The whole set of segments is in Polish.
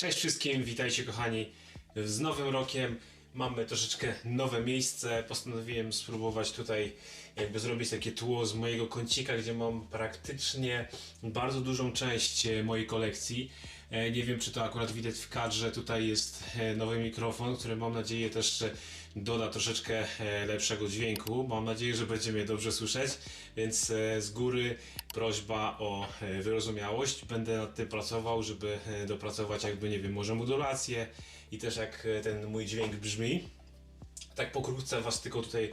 Cześć wszystkim, witajcie kochani z nowym rokiem. Mamy troszeczkę nowe miejsce. Postanowiłem spróbować tutaj jakby zrobić takie tło z mojego kącika, gdzie mam praktycznie bardzo dużą część e, mojej kolekcji. E, Nie wiem, czy to akurat widać w kadrze. Tutaj jest e, nowy mikrofon, który mam nadzieję też doda troszeczkę e, lepszego dźwięku. Mam nadzieję, że będzie mnie dobrze słyszeć, więc e, z góry prośba o e, wyrozumiałość. Będę nad tym pracował, żeby dopracować jakby, nie wiem, może modulację i też jak ten mój dźwięk brzmi. Tak pokrótce was tylko tutaj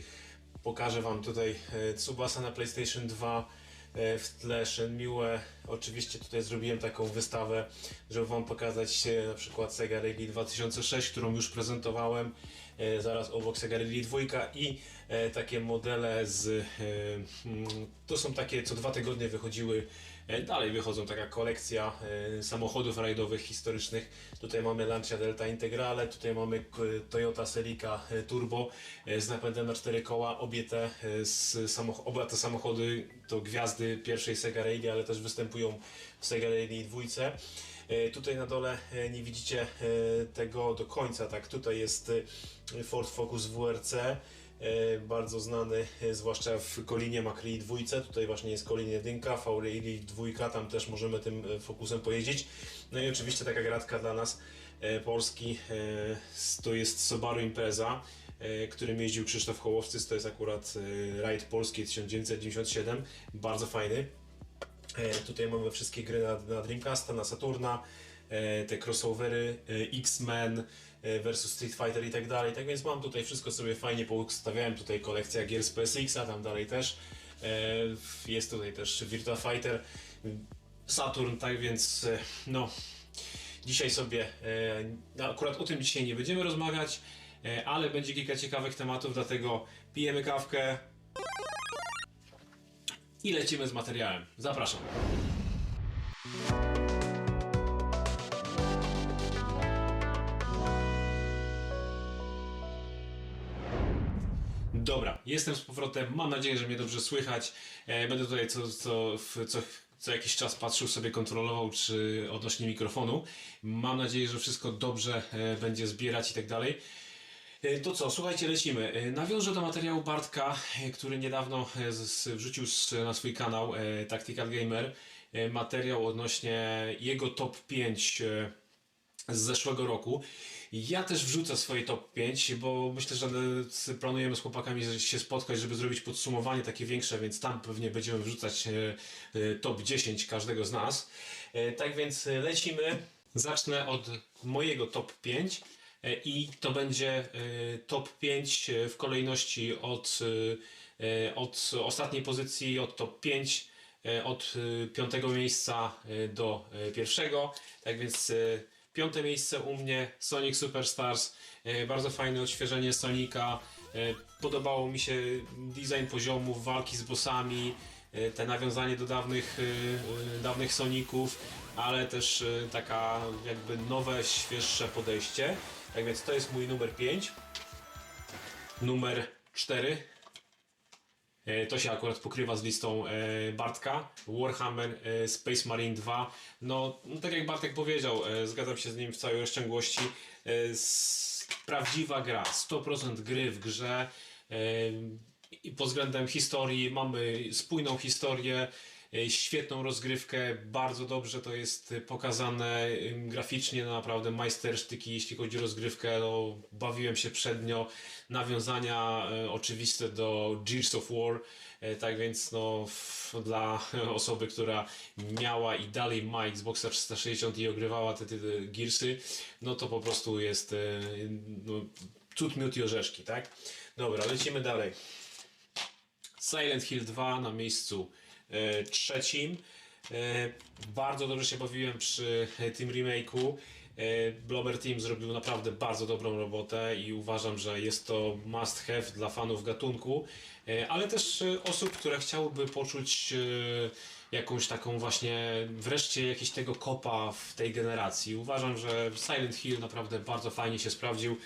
pokażę wam tutaj Tsubasa na PlayStation 2 e, w tle Shenmue. Oczywiście tutaj zrobiłem taką wystawę, żeby wam pokazać na przykład Sega Rally 2006, którą już prezentowałem. E, Zaraz obok Sega Rally 2 i e, takie modele z... e, mm, To są takie, co dwa tygodnie wychodziły, dalej wychodzą taka kolekcja samochodów rajdowych historycznych. Tutaj mamy Lancia Delta Integrale, tutaj mamy Toyota Celica Turbo z napędem na cztery koła. Obie te, samoch- oba te samochody to gwiazdy pierwszej Sega Rally, ale też występują w Sega Rally 2. E, Tutaj na dole e, nie widzicie e, tego do końca, tak tutaj jest Ford Focus WRC, bardzo znany, zwłaszcza w Kolinie Macri 2, tutaj właśnie jest Kolin 1, V-Rally 2, tam też możemy tym Focusem pojeździć. No i oczywiście taka gratka dla nas, Polski, to jest Subaru Impreza, którym jeździł Krzysztof Hołowcy, to jest akurat rajd polski 1997, bardzo fajny. E, Tutaj mamy wszystkie gry na, na Dreamcasta, na Saturna, e, te crossovery, e, X-Men versus Street Fighter i tak dalej. Tak więc mam tutaj wszystko sobie fajnie poustawiałem. Tutaj kolekcja gier z PSX-a, tam dalej też. Jest tutaj też Virtua Fighter, Saturn, tak więc no. Dzisiaj sobie, no akurat o tym dzisiaj nie będziemy rozmawiać, ale będzie kilka ciekawych tematów, dlatego pijemy kawkę, i lecimy z materiałem. Zapraszam. Dobra, jestem z powrotem. Mam nadzieję, że mnie dobrze słychać. E, Będę tutaj co, co, co, co jakiś czas patrzył sobie, kontrolował, czy odnośnie mikrofonu. Mam nadzieję, że wszystko dobrze e, będzie zbierać i tak dalej. E, To co, słuchajcie, lecimy. E, Nawiążę do materiału Bartka, e, który niedawno wrzucił na swój kanał Tactical Gamer materiał odnośnie jego top 5 e, z zeszłego roku. Ja też wrzucę swoje top 5, bo myślę, że planujemy z chłopakami się spotkać, żeby zrobić podsumowanie takie większe, więc tam pewnie będziemy wrzucać top 10 każdego z nas. Tak więc lecimy. Zacznę od mojego top 5 e, i to będzie e, top 5 e, w kolejności od, e, od ostatniej pozycji, od top 5 e, od e, piątego miejsca e, do e, pierwszego. Tak więc e, piąte miejsce u mnie Sonic Superstars. E, Bardzo fajne odświeżenie Sonika. E, Podobało mi się design poziomów, walki z bossami, e, te nawiązanie do dawnych, e, e, dawnych Soników, ale też e, taka jakby nowe, świeższe podejście. Tak więc to jest mój numer 5. Numer 4 E, To się akurat pokrywa z listą e, Bartka. Warhammer e, Space Marine 2. No, no tak jak Bartek powiedział, zgadzam się z nim w całej rozciągłości. Prawdziwa gra, 100% gry w grze. I pod względem historii mamy spójną historię, świetną rozgrywkę, bardzo dobrze to jest e, pokazane e, graficznie, no naprawdę majstersztyki, jeśli chodzi o rozgrywkę, no, bawiłem się przednio, nawiązania e, oczywiste do Gears of War, e, tak więc no, dla osoby, która miała i dalej ma Xboxa 360 i ogrywała te, te, te Gearsy, no to po prostu jest e, no, cud, miód i orzeszki, tak? Dobra, lecimy dalej. Silent Hill 2 na miejscu e, trzecim. E, bardzo dobrze się bawiłem przy e, tym remake'u. E, Blobber Team zrobił naprawdę bardzo dobrą robotę i uważam, że jest to must have dla fanów gatunku, e, ale też e, osób, które chciałyby poczuć e, jakąś taką właśnie wreszcie jakiś tego kopa w tej generacji. Uważam, że Silent Hill naprawdę bardzo fajnie się sprawdził.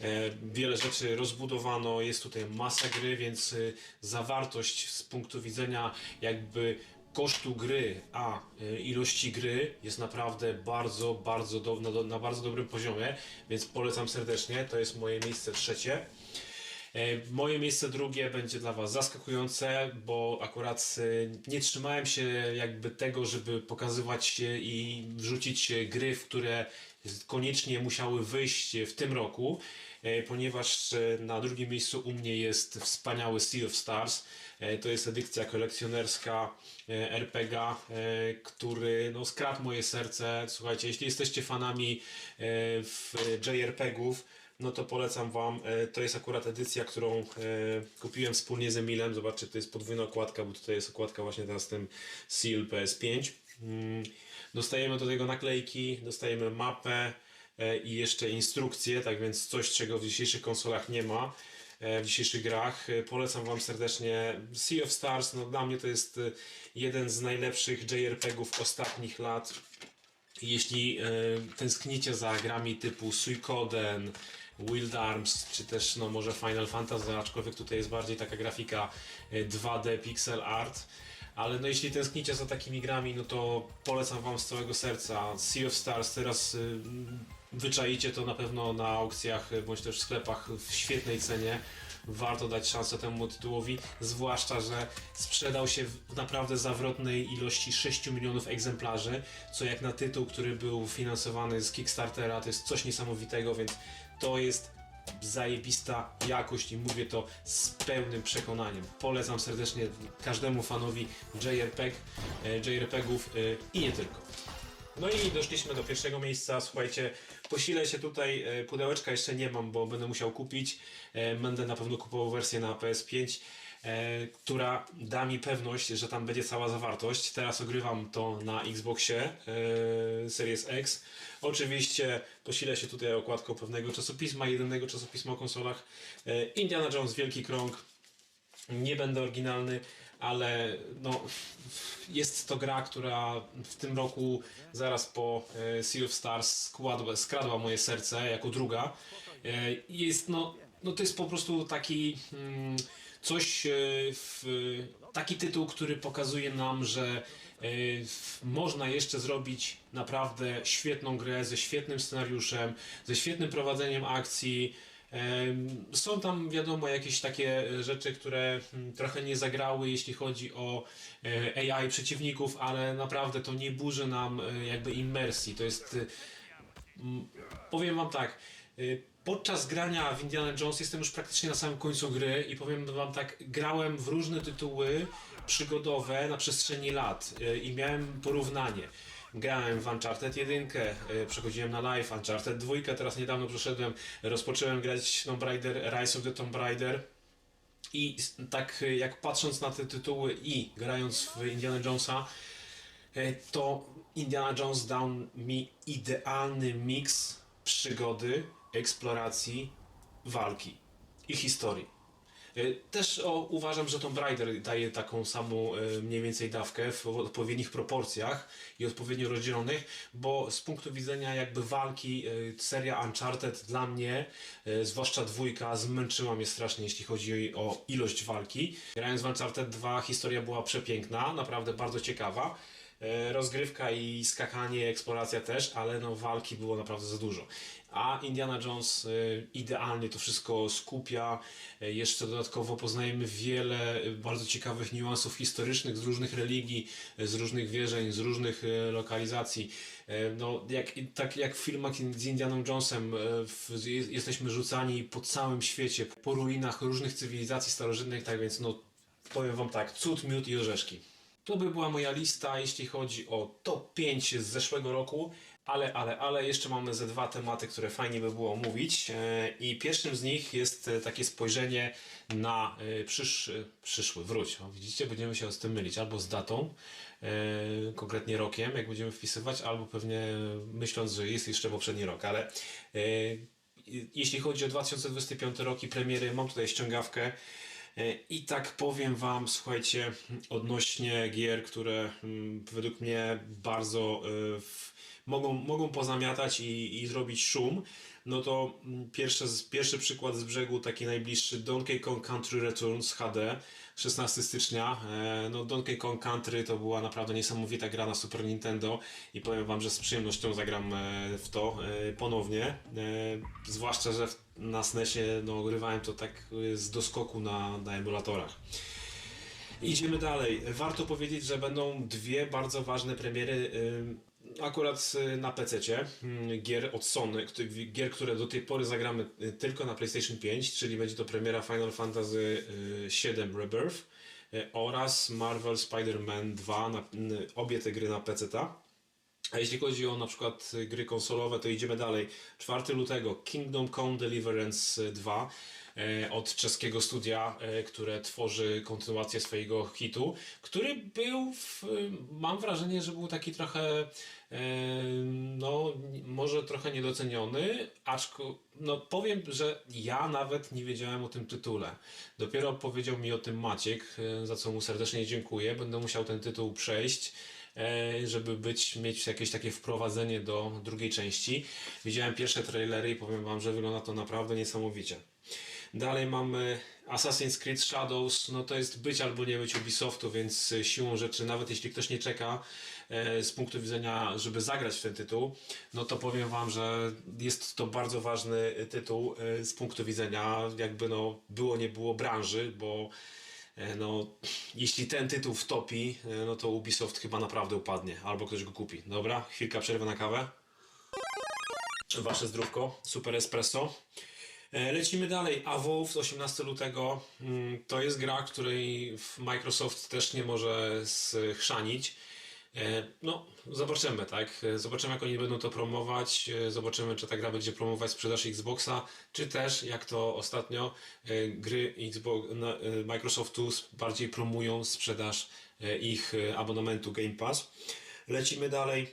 E, Wiele rzeczy rozbudowano, jest tutaj masa gry, więc e, zawartość z punktu widzenia jakby kosztu gry, a y, ilości gry jest naprawdę bardzo, bardzo do, na, na bardzo dobrym poziomie, więc polecam serdecznie. To jest moje miejsce trzecie. E, Moje miejsce drugie będzie dla Was zaskakujące, bo akurat e, nie trzymałem się jakby tego, żeby pokazywać i wrzucić gry, w które koniecznie musiały wyjść w tym roku, ponieważ e, na drugim miejscu u mnie jest wspaniały Sea of Stars. E, To jest edycja kolekcjonerska e, RPG, e, który no, skradł moje serce. Słuchajcie, jeśli jesteście fanami e, w JRPG-ów, no to polecam Wam. E, To jest akurat edycja, którą e, kupiłem wspólnie z Emilem. Zobaczcie, to jest podwójna okładka, bo tutaj jest okładka właśnie teraz z tym Seal PS5. Mm, Dostajemy do tego naklejki, dostajemy mapę e, i jeszcze instrukcje, tak więc coś, czego w dzisiejszych konsolach nie ma, e, w dzisiejszych grach. E, Polecam Wam serdecznie. Sea of Stars, no dla mnie to jest e, jeden z najlepszych JRPG-ów ostatnich lat. Jeśli e, tęsknicie za grami typu Suikoden, Wild Arms, czy też no może Final Fantasy, aczkolwiek tutaj jest bardziej taka grafika e, 2D pixel art, ale no jeśli tęsknicie za takimi grami, no to polecam wam z całego serca. Sea of Stars teraz wyczaicie to na pewno na aukcjach bądź też w sklepach w świetnej cenie. Warto dać szansę temu tytułowi, zwłaszcza, że sprzedał się w naprawdę zawrotnej ilości 6 milionów egzemplarzy, co jak na tytuł, który był finansowany z Kickstartera, to jest coś niesamowitego, więc to jest zajebista jakość i mówię to z pełnym przekonaniem. Polecam serdecznie każdemu fanowi JRPG, e, JRPG-ów e, i nie tylko. No i doszliśmy do pierwszego miejsca. Słuchajcie, posilę się tutaj. e, Pudełeczka jeszcze nie mam, bo będę musiał kupić. E, Będę na pewno kupował wersję na PS5, e, która da mi pewność, że tam będzie cała zawartość. Teraz ogrywam to na Xboxie Series X. Oczywiście posilę się tutaj okładką pewnego czasopisma, jedynego czasopisma o konsolach. Indiana Jones Wielki Krąg. Nie będę oryginalny, ale no, jest to gra, która w tym roku zaraz po e, Sea of Stars składła, skradła moje serce jako druga. E, Jest no, no to jest po prostu taki mm, coś, e, w, taki tytuł, który pokazuje nam, że można jeszcze zrobić naprawdę świetną grę ze świetnym scenariuszem, ze świetnym prowadzeniem akcji. Są tam, wiadomo, jakieś takie e, rzeczy, które mm, trochę nie zagrały, jeśli chodzi o e, AI przeciwników, ale naprawdę to nie burzy nam e, jakby immersji. To jest. Powiem Wam tak. Podczas grania w Indiana Jones jestem już praktycznie na samym końcu gry i powiem Wam tak, grałem w różne tytuły przygodowe na przestrzeni lat i miałem porównanie. Grałem w Uncharted 1, e, przechodziłem na live, Uncharted 2, teraz niedawno przeszedłem, rozpocząłem grać Tomb Raider, Rise of the Tomb Raider. I tak e, jak patrząc na te tytuły i grając w Indiana Jonesa, e, to Indiana Jones dał mi idealny miks przygody, eksploracji, walki i historii. E, Też o, uważam, że Tomb Raider daje taką samą e, mniej więcej dawkę w odpowiednich proporcjach i odpowiednio rozdzielonych, bo z punktu widzenia jakby walki e, seria Uncharted dla mnie, zwłaszcza dwójka, zmęczyła mnie strasznie jeśli chodzi o ilość walki. Grając w Uncharted 2 historia była przepiękna, naprawdę bardzo ciekawa. Rozgrywka i skakanie, eksploracja też, ale no walki było naprawdę za dużo. A Indiana Jones e, idealnie to wszystko skupia. E, Jeszcze dodatkowo poznajemy wiele e, bardzo ciekawych niuansów historycznych z różnych religii, z różnych wierzeń, z różnych lokalizacji. No, jak, tak jak w filmach z Indianą Jonesem, w, jest- jesteśmy rzucani po całym świecie, po ruinach różnych cywilizacji starożytnych, tak więc no, powiem Wam tak, cud, miód i orzeszki. To by była moja lista, jeśli chodzi o top 5 z zeszłego roku, ale, ale, ale jeszcze mamy ze dwa tematy, które fajnie by było omówić. E, I pierwszym z nich jest e, takie spojrzenie na e, przysz, przyszły, wróć. O, widzicie, będziemy się z tym mylić, albo z datą, konkretnie rokiem, jak będziemy wpisywać, albo pewnie myśląc, że jest jeszcze poprzedni rok, ale jeśli chodzi o 2025 rok i premiery, mam tutaj ściągawkę. E, I tak powiem Wam, słuchajcie, odnośnie gier, które mm, według mnie bardzo e, w, mogą, mogą pozamiatać i, i zrobić szum, no to mm, pierwszy, pierwszy przykład z brzegu, taki najbliższy Donkey Kong Country Returns HD, 16 stycznia. E, No Donkey Kong Country to była naprawdę niesamowita gra na Super Nintendo i powiem wam, że z przyjemnością zagram w to ponownie. Zwłaszcza, że w- na SNESie no, grywałem to tak e, z doskoku na, na emulatorach. Idziemy dalej. Warto powiedzieć, że będą dwie bardzo ważne premiery y, akurat y, na PC gier od Sony, gier, które do tej pory zagramy y, tylko na PlayStation 5, czyli będzie to premiera Final Fantasy y, VII Rebirth y, oraz Marvel Spider-Man 2, na, y, obie te gry na PC. A jeśli chodzi o na przykład gry konsolowe, to idziemy dalej. 4 lutego Kingdom Come Deliverance 2 e, od czeskiego studia, e, które tworzy kontynuację swojego hitu, który był, w, mam wrażenie, że był taki trochę, e, no może trochę niedoceniony, aczko, no powiem, że ja nawet nie wiedziałem o tym tytule. Dopiero powiedział mi o tym Maciek, e, za co mu serdecznie dziękuję. Będę musiał ten tytuł przejść e, żeby być, mieć jakieś takie wprowadzenie do drugiej części. Widziałem pierwsze trailery i powiem Wam, że wygląda to naprawdę niesamowicie. Dalej mamy Assassin's Creed Shadows, no to jest być albo nie być Ubisoftu, więc e, siłą rzeczy, nawet jeśli ktoś nie czeka e, z punktu widzenia, żeby zagrać w ten tytuł, no to powiem Wam, że jest to bardzo ważny e, tytuł e, z punktu widzenia jakby no było nie było branży, bo E, No, jeśli ten tytuł wtopi, e, no to Ubisoft chyba naprawdę upadnie, albo ktoś go kupi. Dobra, chwilka przerwy na kawę. Wasze zdrówko, super espresso. E, Lecimy dalej. Evolve 18 lutego mm, to jest gra, której Microsoft też nie może schrzanić. E, No, zobaczymy, tak? E, Zobaczymy, jak oni będą to promować. E, Zobaczymy, czy ta gra będzie promować sprzedaż Xboxa, czy też, jak to ostatnio, gry Xbox, Microsoftu bardziej promują sprzedaż ich abonamentu Game Pass. Lecimy dalej.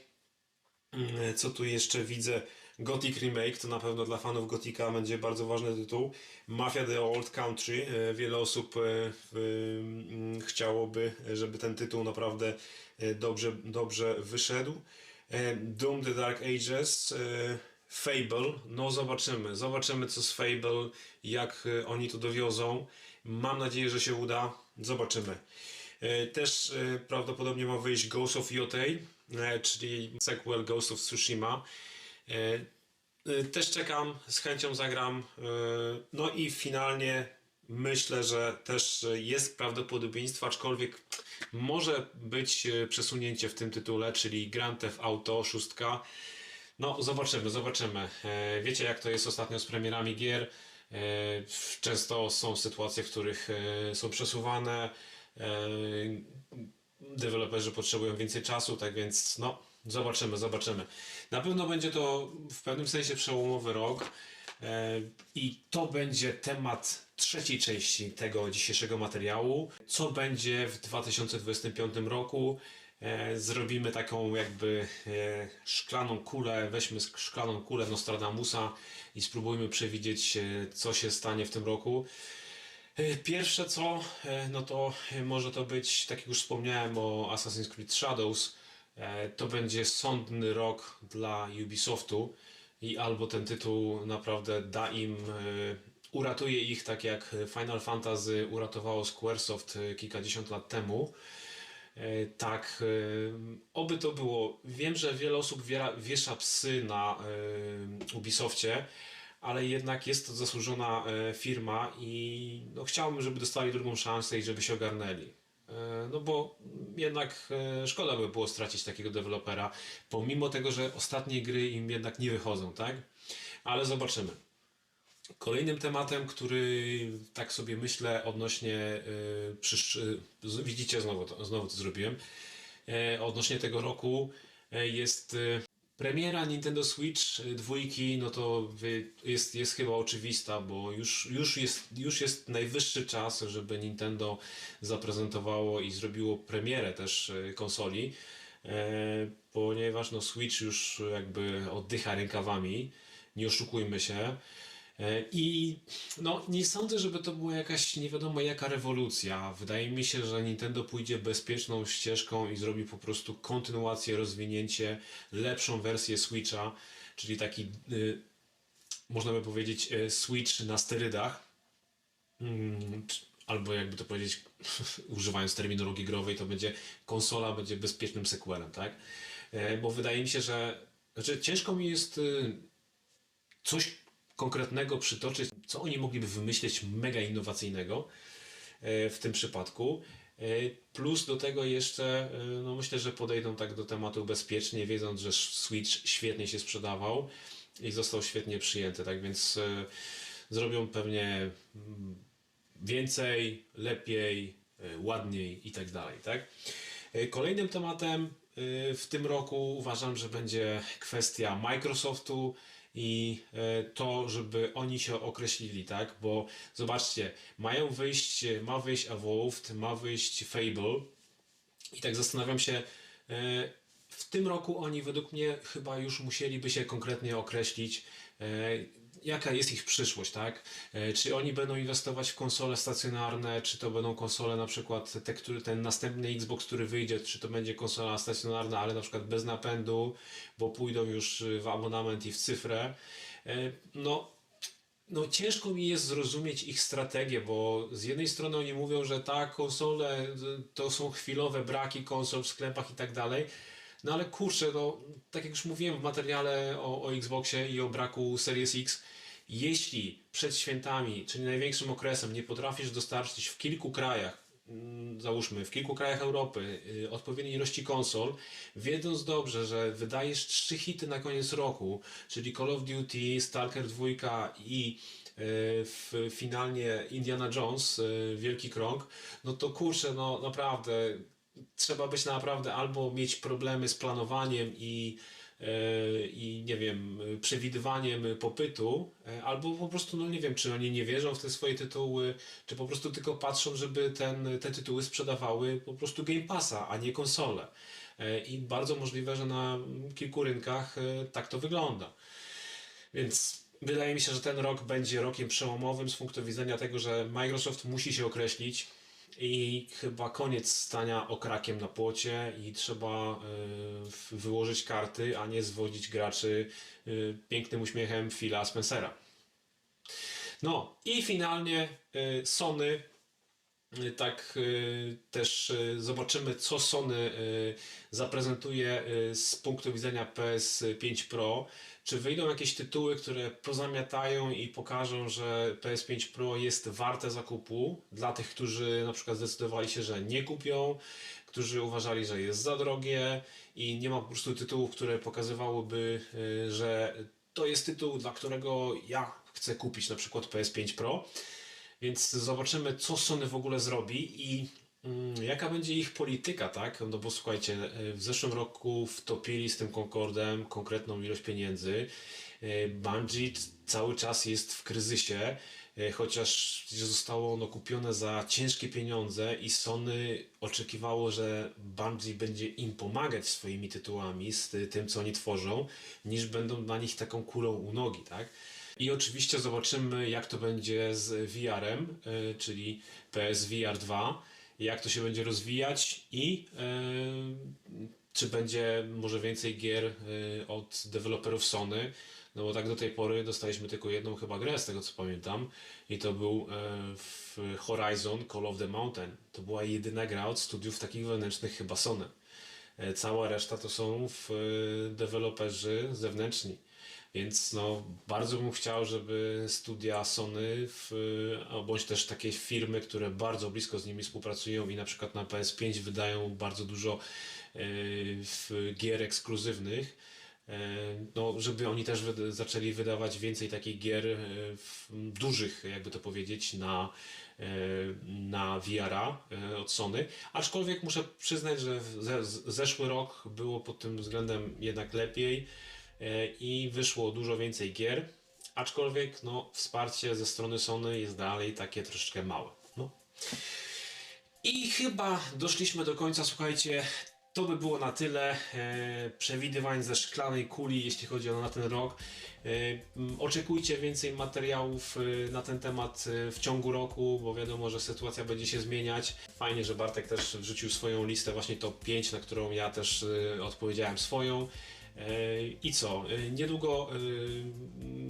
Mm, Co tu jeszcze widzę? Gothic Remake to na pewno dla fanów Gotika będzie bardzo ważny tytuł. Mafia The Old Country. E, Wiele osób e, mm, chciałoby, żeby ten tytuł naprawdę e, dobrze, dobrze wyszedł. Doom The Dark Ages. Fable. No zobaczymy. Zobaczymy co z Fable, jak oni to dowiozą. Mam nadzieję, że się uda. Zobaczymy. Też prawdopodobnie ma wyjść Ghost of Yotei, czyli sequel Ghost of Tsushima. E, e, Też czekam, z chęcią zagram. E, No i finalnie myślę, że też jest prawdopodobieństwo, aczkolwiek może być przesunięcie w tym tytule, czyli Grand Theft Auto 6. No, zobaczymy, zobaczymy. Wiecie, jak to jest ostatnio z premierami gier. Często są sytuacje, w których są przesuwane. Deweloperzy potrzebują więcej czasu, tak więc no, zobaczymy, zobaczymy. Na pewno będzie to w pewnym sensie przełomowy rok. E, I to będzie temat trzeciej części tego dzisiejszego materiału. Co będzie w 2025 roku? E, Zrobimy taką jakby e, szklaną kulę, weźmy szklaną kulę Nostradamusa i spróbujmy przewidzieć, co się stanie w tym roku. Pierwsze co, no to może to być, tak jak już wspomniałem o Assassin's Creed Shadows, to będzie sądny rok dla Ubisoftu i albo ten tytuł naprawdę da im, e, uratuje ich tak jak Final Fantasy uratowało Squaresoft e, kilkadziesiąt lat temu. E, Tak, e, oby to było. Wiem, że wiele osób wiesza psy na e, Ubisoftie, ale jednak jest to zasłużona e, firma i no, chciałbym, żeby dostali drugą szansę i żeby się ogarnęli. E, No bo jednak e, szkoda by było stracić takiego dewelopera, pomimo tego, że ostatnie gry im jednak nie wychodzą, tak? Ale zobaczymy. Kolejnym tematem, który tak sobie myślę odnośnie, z- widzicie znowu to, znowu to zrobiłem, e, odnośnie tego roku e, jest premiera Nintendo Switch y, dwójki, no to jest, jest chyba oczywista, bo już, już, jest, już jest najwyższy czas, żeby Nintendo zaprezentowało i zrobiło premierę też y, konsoli, e, ponieważ no Switch już jakby oddycha rękawami, nie oszukujmy się. E, I no, nie sądzę, żeby to była jakaś nie wiadomo jaka rewolucja. Wydaje mi się, że Nintendo pójdzie bezpieczną ścieżką i zrobi po prostu kontynuację, rozwinięcie, lepszą wersję Switcha, czyli taki, y, można by powiedzieć, y, Switch na sterydach. Mm, albo jakby to powiedzieć, używając terminologii growej, to będzie konsola będzie bezpiecznym sequelem, tak? E, Bo wydaje mi się, że znaczy ciężko mi jest coś konkretnego przytoczyć, co oni mogliby wymyśleć mega innowacyjnego e, w tym przypadku. E, Plus do tego jeszcze, e, no myślę, że podejdą tak do tematu bezpiecznie, wiedząc, że Switch świetnie się sprzedawał i został świetnie przyjęty, tak więc zrobią pewnie mm, więcej, lepiej, ładniej i tak dalej, tak? Kolejnym tematem w tym roku uważam, że będzie kwestia Microsoftu i e, to, żeby oni się określili, tak? Bo zobaczcie, mają wyjść, ma wyjść Evolved, ma wyjść Fable i tak zastanawiam się, e, w tym roku oni według mnie chyba już musieliby się konkretnie określić, e, jaka jest ich przyszłość, tak? E, Czy oni będą inwestować w konsole stacjonarne, czy to będą konsole na przykład te, który, ten następny Xbox, który wyjdzie, czy to będzie konsola stacjonarna, ale na przykład bez napędu, bo pójdą już w abonament i w cyfrę. E, No, no ciężko mi jest zrozumieć ich strategię, bo z jednej strony oni mówią, że tak, konsole to są chwilowe braki konsol w sklepach i tak dalej, no ale kurczę, no tak jak już mówiłem w materiale o, o Xboxie i o braku Series X, jeśli przed świętami, czyli największym okresem, nie potrafisz dostarczyć w kilku krajach, mm, załóżmy, w kilku krajach Europy y, odpowiedniej ilości konsol, wiedząc dobrze, że wydajesz trzy hity na koniec roku, czyli Call of Duty, Stalker 2 i y, w, finalnie Indiana Jones, y, Wielki Krąg, no to kurczę, no naprawdę trzeba być naprawdę albo mieć problemy z planowaniem i, i nie wiem, przewidywaniem popytu, e, albo po prostu, no nie wiem, czy oni nie wierzą w te swoje tytuły, czy po prostu tylko patrzą, żeby ten, te tytuły sprzedawały po prostu Game Passa, a nie konsole. E, I bardzo możliwe, że na kilku rynkach e, tak to wygląda. Więc wydaje mi się, że ten rok będzie rokiem przełomowym z punktu widzenia tego, że Microsoft musi się określić i chyba koniec stania okrakiem na płocie i trzeba y, wyłożyć karty, a nie zwodzić graczy y, pięknym uśmiechem Phila Spencera. No i finalnie y, Sony Tak y, też y, zobaczymy, co Sony y, zaprezentuje y, z punktu widzenia PS5 Pro. Czy wyjdą jakieś tytuły, które pozamiatają i pokażą, że PS5 Pro jest warte zakupu dla tych, którzy na przykład zdecydowali się, że nie kupią, którzy uważali, że jest za drogie i nie ma po prostu tytułów, które pokazywałyby, y, że to jest tytuł, dla którego ja chcę kupić na przykład PS5 Pro. Więc zobaczymy, co Sony w ogóle zrobi i mm, jaka będzie ich polityka, tak? No bo słuchajcie, e, w zeszłym roku wtopili z tym Concordem konkretną ilość pieniędzy. E, Bungie cały czas jest w kryzysie, e, chociaż zostało ono kupione za ciężkie pieniądze i Sony oczekiwało, że Bungie będzie im pomagać swoimi tytułami z ty- tym, co oni tworzą, niż będą dla nich taką kulą u nogi, tak? I oczywiście zobaczymy, jak to będzie z VR-em, y, czyli PSVR 2, jak to się będzie rozwijać i y, czy będzie może więcej gier y, od deweloperów Sony. No bo tak do tej pory dostaliśmy tylko jedną chyba grę, z tego co pamiętam, i to był e, Horizon Call of the Mountain. To była jedyna gra od studiów takich wewnętrznych chyba Sony. E, Cała reszta to są e, deweloperzy zewnętrzni. Więc no, bardzo bym chciał, żeby studia Sony, w, a bądź też takie firmy, które bardzo blisko z nimi współpracują i na przykład na PS5 wydają bardzo dużo e, gier ekskluzywnych, e, no, żeby oni też zaczęli wydawać więcej takich gier e, dużych, jakby to powiedzieć, na, e, na VR-a e, od Sony. Aczkolwiek muszę przyznać, że ze, zeszły rok było pod tym względem jednak lepiej e, i wyszło dużo więcej gier. Aczkolwiek no, wsparcie ze strony Sony jest dalej takie troszeczkę małe. No. I chyba doszliśmy do końca, słuchajcie, To by było na tyle e, przewidywań ze szklanej kuli, jeśli chodzi o na ten rok. E, oczekujcie więcej materiałów e, na ten temat e, w ciągu roku, bo wiadomo, że sytuacja będzie się zmieniać. Fajnie, że Bartek też wrzucił swoją listę, właśnie top 5, na którą ja też e, odpowiedziałem swoją. I co? E, Niedługo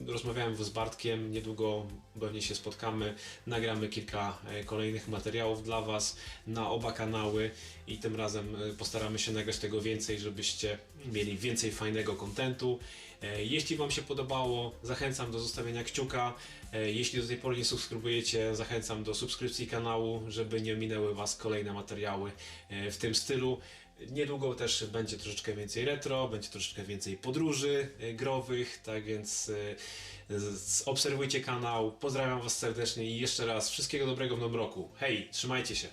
e, rozmawiałem z Bartkiem, niedługo pewnie się spotkamy, nagramy kilka e, kolejnych materiałów dla Was na oba kanały i tym razem e, postaramy się nagrać tego więcej, żebyście mieli więcej fajnego kontentu. E, Jeśli Wam się podobało, zachęcam do zostawienia kciuka. Jeśli do tej pory nie subskrybujecie, zachęcam do subskrypcji kanału, żeby nie minęły Was kolejne materiały w tym stylu. Niedługo też będzie troszeczkę więcej retro, będzie troszeczkę więcej podróży e, growych, tak więc e, obserwujcie kanał. Pozdrawiam Was serdecznie i jeszcze raz wszystkiego dobrego w nowym roku. Hej, trzymajcie się.